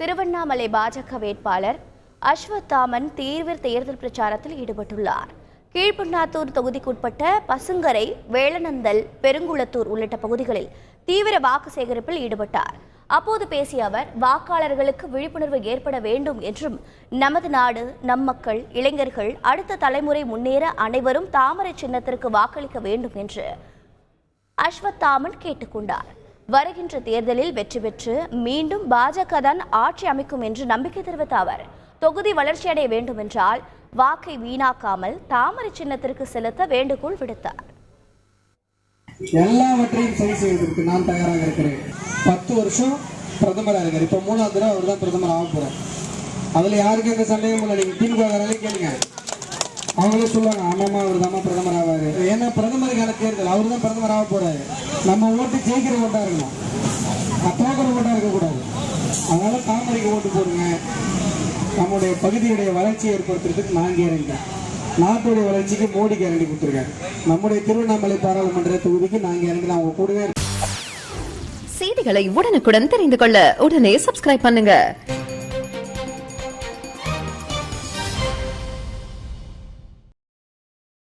திருவண்ணாமலை பாஜக வேட்பாளர் அஸ்வத்தாமன் தீவிர தேர்தல் பிரச்சாரத்தில் ஈடுபட்டுள்ளார். கீழ்புண்ணாத்தூர் தொகுதிக்குட்பட்ட பசுங்கரை வேளநந்தல் பெருங்குளத்தூர் உள்ளிட்ட பகுதிகளில் தீவிர வாக்கு சேகரிப்பில் ஈடுபட்டார். அப்போது பேசிய அவர் வாக்காளர்களுக்கு விழிப்புணர்வு ஏற்பட வேண்டும் என்றும் நமது நாடு நம் மக்கள் இளைஞர்கள் அடுத்த தலைமுறை முன்னேற அனைவரும் தாமரை சின்னத்திற்கு வாக்களிக்க வேண்டும் என்று அஸ்வத்தாமன் கேட்டுக்கொண்டார். வருகின்ற தேர்தலில் வெற்றி பெற்று மீண்டும் பாஜக தான் ஆட்சி அமைக்கும் என்று நம்பிக்கை தெரிவித்த அவர் தொகுதி வளர்ச்சியடைய வேண்டுமென்றால் வாக்கை வீணாக்காமல் தாமரை சின்னத்திற்கு செலுத்த வேண்டுகோள் விடுத்தார். எல்லாவற்றையும் சரி செய்வதற்கு நான் தயாராக இருக்கிறேன். பத்து வருஷம் பிரதமராக இருக்கார். இப்போ மூணாவது தடவை அவர் தான் பிரதமர் ஆக போகிறார் அதில் யாருக்கும் எந்த சந்தேகமும் இல்லை. நீங்கள் திமுக கேளுங்க. அவங்களே சொல்லுவாங்க ஆமாம்மா அவர் தாம்மா பிரதமர் ஆவார். ஏன்னா பிரதமர் தேர்தல். அவர் தான் பிரதமர் ஆக போகிறாரு நம்ம ஓட்டு ஜெயிக்கிற ஓட்டா இருக்கணும். தோக்கிற ஓட்டா இருக்கக்கூடாது. அதனால தாமரைக்கு ஓட்டு போடுங்க. நம்முடைய பகுதியுடைய வளர்ச்சியை ஏற்படுத்துறதுக்கு நான் கேரண்டி நாட்டுடைய வளர்ச்சிக்கு மோடி கேரண்டி கொடுத்துருக்காரு. நம்முடைய திருவண்ணாமலை பாராளுமன்ற தொகுதிக்கு நான் கேரண்டி நான் உங்க கூடவே செய்திகளை உடனுக்குடன் தெரிந்து கொள்ள உடனே சப்ஸ்கிரைப் பண்ணுங்க.